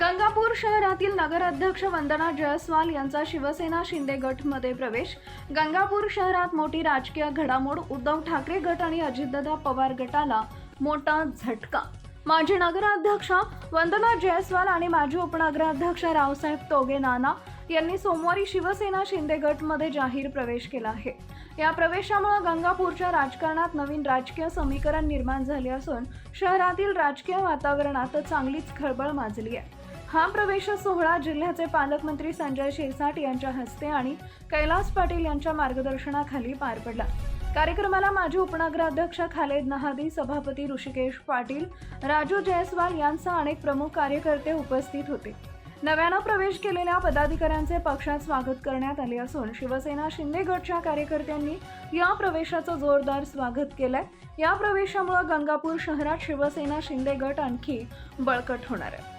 गंगापूर शहरातील नगराध्यक्ष वंदना जयस्वाल यांचा शिवसेना शिंदे गटमध्ये प्रवेश. गंगापूर शहरात मोठी राजकीय घडामोड उद्धव ठाकरे गट आणि अजितदादा पवार गटाला मोठा झटका. माजी नगराध्यक्ष वंदना जयस्वाल आणि माजी उपनगराध्यक्ष रावसाहेब तोगे नाना यांनी सोमवारी शिवसेना शिंदे गटमध्ये जाहीर प्रवेश केला आहे. या प्रवेशामुळे गंगापूरच्या राजकारणात नवीन राजकीय समीकरण निर्माण झाले असून शहरातील राजकीय वातावरणात चांगलीच खळबळ माजली आहे. हा प्रवेश सोहळा जिल्ह्याचे पालकमंत्री संजय शिरसाट यांच्या हस्ते आणि कैलास पाटील यांच्या मार्गदर्शनाखाली पार पडला. कार्यक्रमाला माजी उपनगराध्यक्ष खालेद नहादी सभापती ऋषिकेश पाटील राजू जयस्वाल यांसह अनेक प्रमुख कार्यकर्ते उपस्थित होते. नव्यानं प्रवेश केलेल्या पदाधिकाऱ्यांचे पक्षात स्वागत करण्यात आले असून शिवसेना शिंदे गटच्या कार्यकर्त्यांनी या प्रवेशाचं जोरदार स्वागत केलंय. या प्रवेशामुळे गंगापूर शहरात शिवसेना शिंदे गट आणखी बळकट होणार आहे.